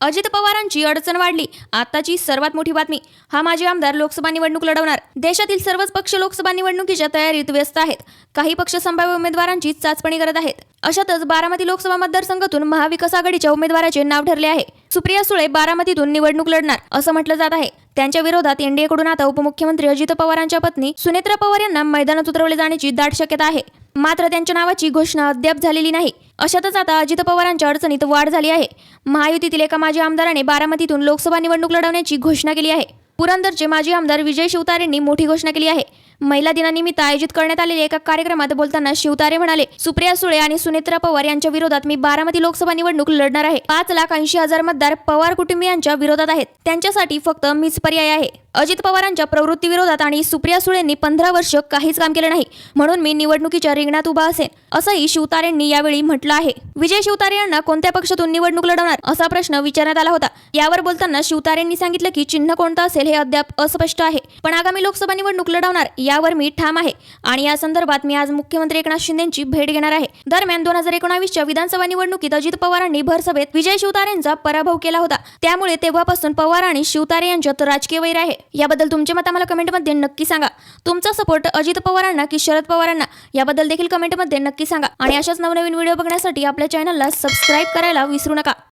अजित पवारांची अडचण वाढली. आताची सर्वात मोठी बातमी हा माजी आमदार लोकसभा निवडणूक लढवणार. देशातील सर्वच पक्ष लोकसभा निवडणुकीच्या तयारीत व्यस्त आहेत. काही पक्ष संभाव्य उमेदवारांची चाचपणी करत आहेत. अशातच बारामती लोकसभा मतदारसंघातून महाविकास आघाडीच्या उमेदवाराचे नाव ठरले आहे. सुप्रिया सुळे बारामतीतून निवडणूक लढणार असं म्हटलं जात आहे. त्यांच्या विरोधात एनडीएकडून आता उपमुख्यमंत्री अजित पवारांच्या पत्नी सुनेत्रा पवार यांना मैदानात उतरवले जाण्याची दाट शक्यता आहे. मात्र त्यांच्या नावाची घोषणा अद्याप झालेली नाही. अशातच आता अजित पवारांच्या अडचणीत वाढ झाली आहे. महायुतीतील एका माजी आमदाराने बारामतीतून लोकसभा निवडणूक लढवण्याची घोषणा केली आहे. पुरंदरचे माजी आमदार विजय शिवतारेंनी मोठी घोषणा केली आहे. महिला दिनानिमित्त आयोजित करण्यात आलेल्या एका कार्यक्रमात बोलताना शिवतारे म्हणाले सुप्रिया सुळे आणि सुनेत्रा पवार यांच्या विरोधात मी बारामती लोकसभा निवडणूक लढणार आहे. पाच लाख ऐंशी हजार मतदार पवार कुटुंबियांच्या विरोधात आहेत. त्यांच्यासाठी फक्त मीच पर्याय आहे. अजित पवारांच्या प्रवृत्ती विरोधात आणि सुप्रिया सुळेंनी पंधरा वर्ष काहीच काम केलं नाही. म्हणून मी निवडणुकीच्या रिंगणात उभा असेन असंही शिवतारेंनी यावेळी म्हटलं आहे. विजय शिवतारे यांना कोणत्या पक्षातून निवडणूक लढवणार असा प्रश्न विचारण्यात आला होता. यावर बोलताना शिवतारेंनी सांगितलं की चिन्ह कोणतं असेल हे अद्याप अस्पष्ट आहे. पण आगामी लोकसभा निवडणूक लढवणार यावर मी ठाम आहे. आणि या संदर्भात मी आज मुख्यमंत्री एकनाथ शिंदेची भेट घेणार आहे. दरम्यान दोन हजार एकोणावीसच्या विधानसभा निवडणुकीत अजित पवारांनी भरसभेत विजय शिवतारेंचा पराभव केला होता. त्यामुळे तेव्हापासून पवार आणि शिवतारे यांच्यात राजकीय वैर आहे. याबद्दल तुमचे मत आम्हाला कमेंटमध्ये नक्की सांगा. तुमचा सपोर्ट अजित पवारांना की शरद पवारांना याबद्दल देखील कमेंटमध्ये नक्की सांगा. आणि अशाच नवनवीन व्हिडिओ बघण्यासाठी आपल्या चॅनलला सबस्क्राईब करायला विसरू नका.